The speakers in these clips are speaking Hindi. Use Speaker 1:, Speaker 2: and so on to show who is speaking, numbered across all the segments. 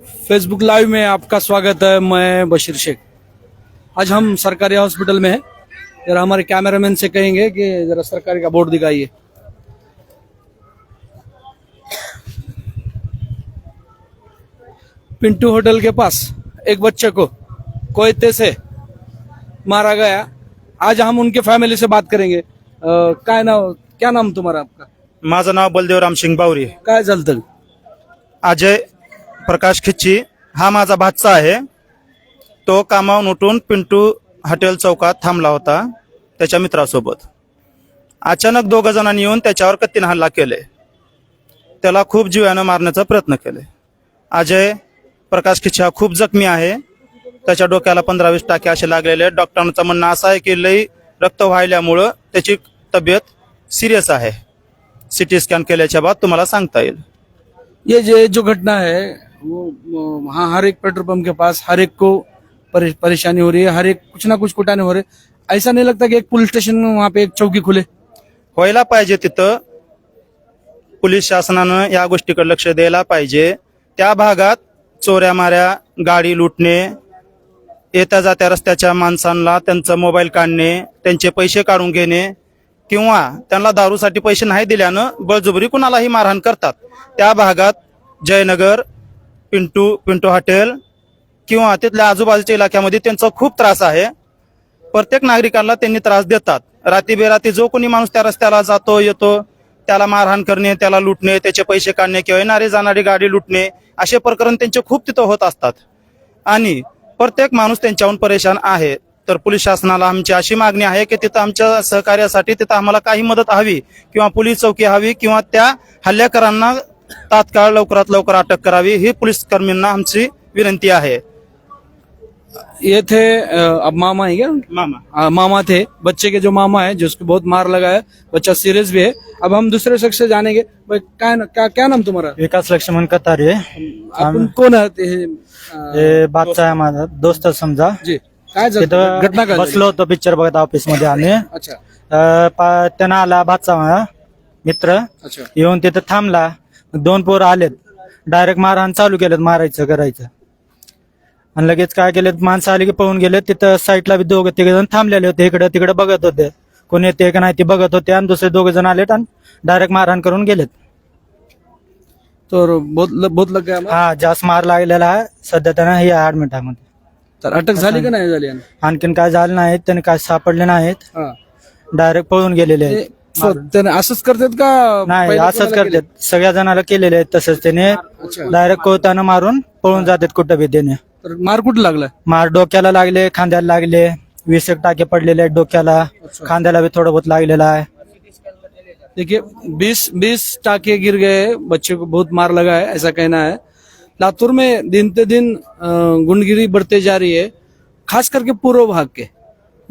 Speaker 1: फेसबुक लाइव में आपका स्वागत है। मैं बशीर शेख। आज हम सरकारी हॉस्पिटल में हैं। जरा हमारे कैमरामैन से कहेंगे कि जरा सरकारी का बोर्ड दिखाइए। पिंटू होटल के पास एक बच्चे को कोयते से मारा गया। आज हम उनके फैमिली से बात करेंगे। काय नाव क्या नाम तुम्हारा आपका?
Speaker 2: माझं नाव बलदेवराम सिंग बावरी
Speaker 1: काय झालं
Speaker 2: अजय प्रकाश खिच्ची हा माझा भातचा आहे. तो कामावून उठून पिंटू हॉटेल चौकात थांबला होता त्याच्या मित्रासोबत. अचानक दोघं जणांनी येऊन त्याच्यावर कत्तीनं हल्ला केले. त्याला खूप जीवानं मारण्याचा प्रयत्न केले. अजय प्रकाश खिच्ची हा खूप जखमी आहे. त्याच्या डोक्याला पंधरा वीस टाके असे लागलेले आहेत. डॉक्टरांचं म्हणणं असं आहे की लई रक्त व्हायल्यामुळं त्याची तब्येत सिरियस आहे. सी टी स्कॅन केल्याच्या बाद तुम्हाला सांगता येईल.
Speaker 1: ये जे जो घटना है वो हाँ हर एक पेट्रोल पंप के पास हर एक को परे, परेशानी हो रही है हर एक कुछ ना कुछ कुटाने हो रहे ऐसा नहीं लगता कि एक पुलिस स्टेशन में वहाँ पे एक चौकी खुले।
Speaker 2: व्हायला पाहिजे तिथं पोलीस शासनानं या गोष्टीकडे लक्ष द्यायला पाहिजे. त्या भागात चोऱ्या माऱ्या गाडी लुटणे येत्या जात्या रस्त्याच्या माणसांना त्यांचं मोबाईल काढणे त्यांचे पैसे काढून घेणे किंवा त्यांना दारूसाठी पैसे नाही दिल्यानं बळजुबरी कुणालाही मारहाण करतात. त्या भागात जयनगर पिंटू पिंटू हॉटेल किंवा तिथल्या आजूबाजूच्या इलाक्यामध्ये त्यांचा खूप त्रास आहे. प्रत्येक नागरिकांना त्यांनी त्रास देतात. राती बेराती जो कोणी माणूस त्या रस्त्याला जातो येतो त्याला मारहाण करणे त्याला लुटणे त्याचे पैसे काढणे किंवा येणारी जाणारी गाडी लुटणे असे प्रकरण त्यांचे खूप तिथं होत असतात. आणि प्रत्येक माणूस त्यांच्याहून परेशान आहे. तर पोलीस शासनाला आमची अशी मागणी आहे की तिथं आमच्या सहकार्यासाठी तिथं आम्हाला काही मदत हवी किंवा पोलीस चौकी हवी किंवा त्या हल्लेकरांना तात्काळ लवकरात लवकर अटक करावी ही पोलीस कर्मींना आमची विनंती आहे.
Speaker 1: ये थे अब मामा है क्या?
Speaker 2: मामा.
Speaker 1: आ, मामा थे. बच्चे के जो मामा है जिसको बहुत मार लगा है बच्चा सीरियस भी है। अब हम दूसरे शख्स से जानेंगे। भाई क्या क्या क्या नाम तुम्हारा?
Speaker 3: विकास लक्ष्मण कतारे
Speaker 1: आपण कोण आहात हे, अ,
Speaker 3: हे बादचा आहे माझा दोस्त समजा
Speaker 1: जी। काय झालं घटना काय झाली?
Speaker 3: बसलो होतो पिक्चर बघत ऑफ़िस मध्ये आम्ही।
Speaker 1: अच्छा.
Speaker 3: अं, पा- त्यानं आला माझा मित्र.
Speaker 1: अच्छा.
Speaker 3: येऊन तिथं थांबला. दोन पोरं आलेत. डायरेक्ट मारहाण चालू केलं मारायचं करायचं. आणि लगेच काय केलं माणसं आली की पळून गेले तिथं साईडला बी दोघं तिघ जण थांबलेले होते. इकडे तिकडे बघत होते. कोणी येते का नाही ते बघत होते. आणि दुसरे दोघ जण आलेत आणि डायरेक्ट मारहाण करून गेलेत.
Speaker 1: तर बहुत बहुत लग गया
Speaker 3: हा जास्त मार लागलेला आहे. सध्या त्यांना हे ऍडमिट आहे मध्ये
Speaker 1: तर अटक झाली का नाही झाली?
Speaker 3: आणखीन काय झालं नाही त्यांनी काय सापडले नाहीत.
Speaker 1: हा.
Speaker 3: डायरेक्ट पळून गेलेले
Speaker 1: ते त्याने असंच करतात का?
Speaker 3: नाही
Speaker 1: पहिले
Speaker 3: असंच
Speaker 1: कोणाला केलं?
Speaker 3: करतात सगळ्या जणाला केलेले आहेत तसंच त्याने. डायरेक्ट कोयतानं मारून पळून जातात कुठं बी त्याने.
Speaker 1: तर मार कुठं लागला?
Speaker 3: मार डोक्याला लागले खांद्याला लागले. वीस एक टाके पडलेले आहेत डोक्याला. खांद्याला बी थोडं बहुत लागलेला आहे.
Speaker 1: देखिए बीस बीस टाके गिर गए बच्चे को बहुत मार लगा है ऐसा कहना है। लातूर में दिन पे दिन अ, गुंडगिरी बढ़ते जा रही है खास करके पूर्व भाग के।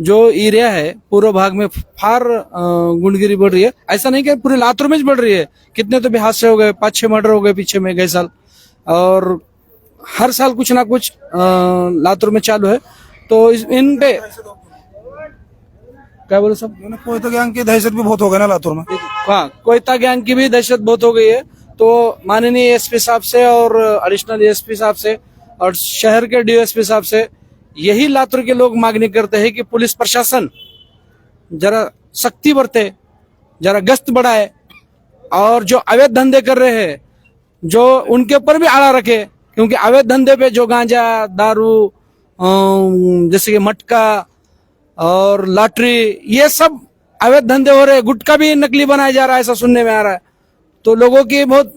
Speaker 1: जो एरिया है पूर्व भाग में फार गुंडगिरी बढ़ रही है। ऐसा नहीं कि पूरे लातूर में बढ़ रही है। कितने तो भी हादसे हो गए पाँच छह मर्डर हो गए पीछे में गए साल। और हर साल कुछ ना कुछ लातूर में चालू है। तो इस- इन पे क्या बोले सब?
Speaker 4: कोई तो गैंग की दहशत भी बहुत हो गया ना लातूर में।
Speaker 1: हाँ कोयता गैंग की भी दहशत बहुत हो गई है। तो माननीय एसपी साहब से और एडिशनल एसपी साहब से और शहर के डीएसपी साहब से यही लातूर के लोग मांगनी करते हैं कि पुलिस प्रशासन जरा सख्ती बरते, जरा गश्त बढ़ाए और जो अवैध धंधे कर रहे हैं, जो उनके ऊपर भी आड़ा रखे, क्योंकि अवैध धंधे पे जो गांजा, दारू जैसे कि मटका और लॉटरी, ये सब अवैध धंधे हो रहे हैं। गुटखा भी नकली बनाया जा रहा है, ऐसा सुनने में आ रहा है। तो लोगों की बहुत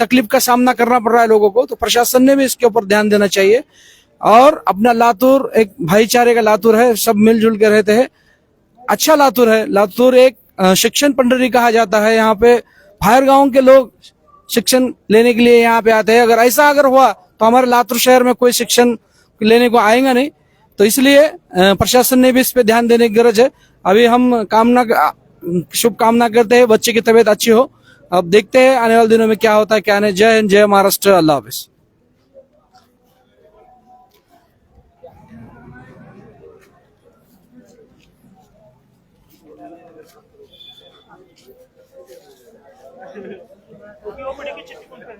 Speaker 1: तकलीफ़ का सामना करना पड़ रहा है लोगों को। तो प्रशासन ने भी इसके ऊपर ध्यान देना चाहिए और अपना लातूर, एक भाईचारे का लातूर है, सब मिलजुल के रहते हैं। अच्छा लातूर है। लातूर एक शिक्षण पंडरी कहा जाता है यहाँ पे। बाहर गाँव के लोग शिक्षण लेने के लिए यहाँ पे आते हैं। अगर ऐसा अगर हुआ तो हमारे लातूर शहर में कोई शिक्षण लेने को आएगा नहीं। तो इसलिए प्रशासन ने भी इस पे ध्यान देने की गरज है। अभी हम कामना शुभ कामना करते हैं। बच्चे की तबीयत अच्छी हो। अब देखते हैं आने वाले दिनों में क्या होता है, क्या नहीं। जय हिंद, जय महाराष्ट्र। अल्लाह हाफिज। ਕਿਉਂਕਿ ਉਹ ਬੜੇ ਕਿ ਚਿੱਟੀ ਕੁੰਡ ਹੈ